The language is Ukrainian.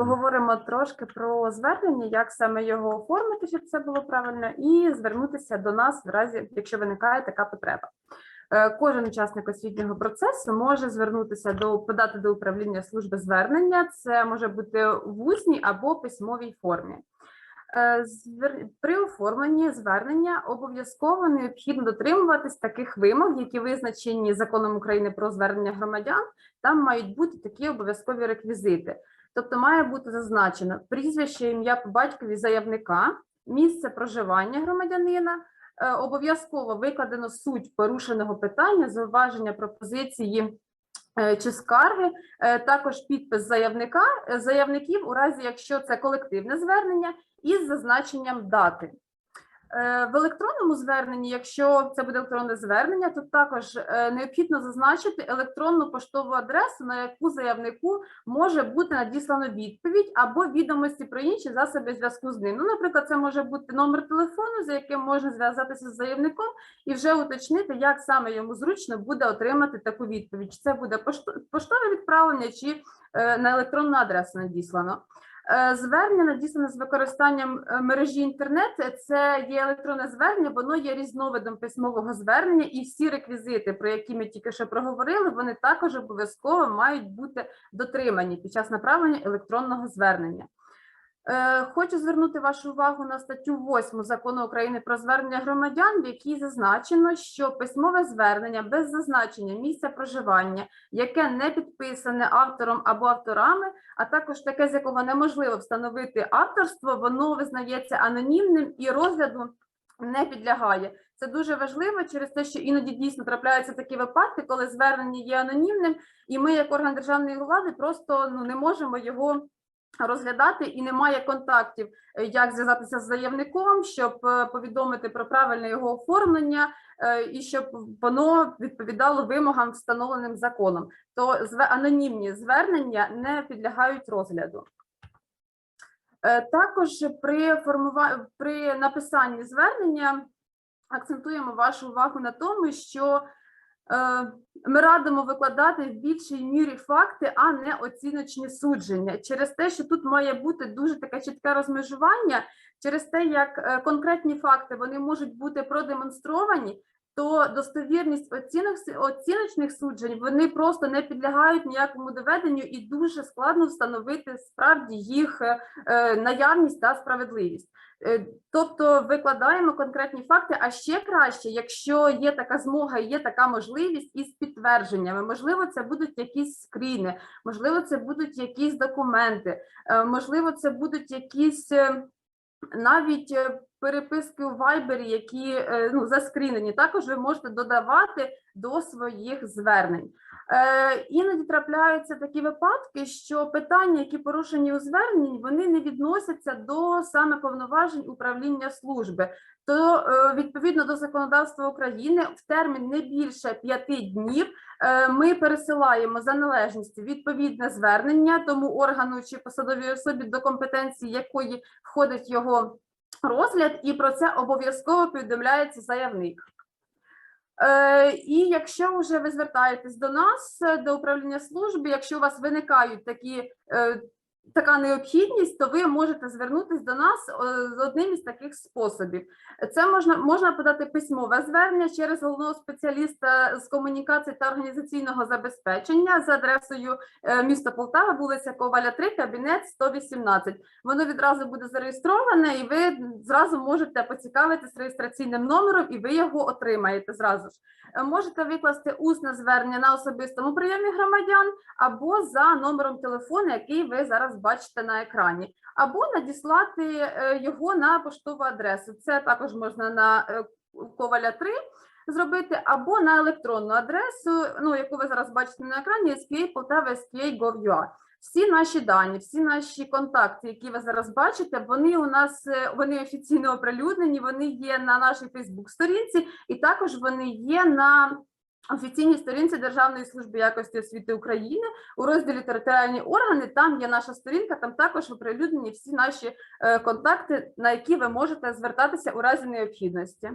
Поговоримо трошки про звернення, як саме його оформити, щоб це було правильно, і звернутися до нас в разі, якщо виникає така потреба. Е, Кожен учасник освітнього процесу може звернутися до подати до управління служби звернення. Це може бути в усній або письмовій формі. Е, При оформленні звернення обов'язково необхідно дотримуватись таких вимог, які визначені законом України про звернення громадян. Там мають бути такі обов'язкові реквізити. Тобто має бути зазначено прізвище, ім'я по батькові заявника, місце проживання громадянина. е, Обов'язково викладено суть порушеного питання, зауваження пропозиції е, чи скарги, е, також підпис заявника, заявників у разі, якщо це колективне звернення, із зазначенням дати. Е, В електронному зверненні, якщо це буде електронне звернення, то також е, необхідно зазначити електронну поштову адресу, на яку заявнику може бути надіслано відповідь або відомості про інші засоби зв'язку з ним. Ну, наприклад, це може бути номер телефону, за яким можна зв'язатися з заявником, і вже уточнити, як саме йому зручно буде отримати таку відповідь. Чи це буде поштове відправлення, чи е, на електронну адресу надіслано. Е, Звернення надіслане з використанням е, мережі інтернет. Це є електронне звернення, воно є різновидом письмового звернення, і всі реквізити, про які ми тільки що проговорили, вони також обов'язково мають бути дотримані під час направлення електронного звернення. Е, Хочу звернути вашу увагу на статтю 8 закону України про звернення громадян, в якій зазначено, що письмове звернення без зазначення місця проживання, яке не підписане автором або авторами, а також таке, з якого неможливо встановити авторство, воно визнається анонімним і розгляду не підлягає. Це дуже важливо через те, що іноді дійсно трапляються такі випадки, коли звернення є анонімним, і ми, як орган державної влади, просто ну не можемо його розглядати, і немає контактів, е, як зв'язатися з заявником, щоб е, повідомити про правильне його оформлення, е, і щоб воно відповідало вимогам, встановленим законом. То анонімні звернення не підлягають розгляду. Також при формува... при написанні звернення акцентуємо вашу увагу на тому, що ми радимо викладати в більшій мірі факти, а не оціночні судження. Через те, що тут має бути дуже таке чітке розмежування, через те, як е, конкретні факти вони можуть бути продемонстровані, то достовірність оцінок оціночних суджень вони просто не підлягають ніякому доведенню, і дуже складно встановити справді їх е, е, наявність та справедливість. Е, Тобто викладаємо конкретні факти, а ще краще, якщо є така змога, є така можливість із підтвердженнями. Можливо, це будуть якісь скріни, можливо, це будуть якісь документи, можливо, це будуть якісь навіть е, переписки у Viber, які е, ну, заскрінені. Також ви можете додавати до своїх звернень. Е, Іноді трапляються такі випадки, що питання, які порушені у зверненні, вони не відносяться до саме повноважень управління служби. То е, відповідно до законодавства України в термін не більше п'яти днів е, ми пересилаємо за належністю відповідне звернення тому органу чи посадовій особі, до компетенції якої входить його розгляд, і про це обов'язково повідомляється заявник. Е, І якщо вже ви звертаєтесь до нас, е, до управління служби, якщо у вас виникають такі е, така необхідність, то ви можете звернутися до нас з одним із таких способів. Це можна можна подати письмове звернення через головного спеціаліста з комунікації та організаційного забезпечення за адресою е, місто Полтава, вулиця Коваля 3, кабінет 118. Воно відразу буде зареєстроване, і ви зразу можете поцікавитись реєстраційним номером, і ви його отримаєте зразу ж. Е, Можете викласти усне звернення на особистому прийомі громадян або за номером телефону, який ви зараз бачите на екрані, або надіслати е, його на поштову адресу. Це також можна на е, Коваля 3 зробити, або на електронну адресу, ну яку ви зараз бачите на екрані, SPA Полтава SPA.gov.ua. Всі наші дані, всі наші контакти, які ви зараз бачите, вони у нас е, вони офіційно оприлюднені, вони є на нашій Фейсбук-сторінці, і також вони є на офіційній сторінці Державної служби якості освіти України у розділі територіальні органи. Там є наша сторінка, там також оприлюднені всі наші е, контакти, на які ви можете звертатися у разі необхідності.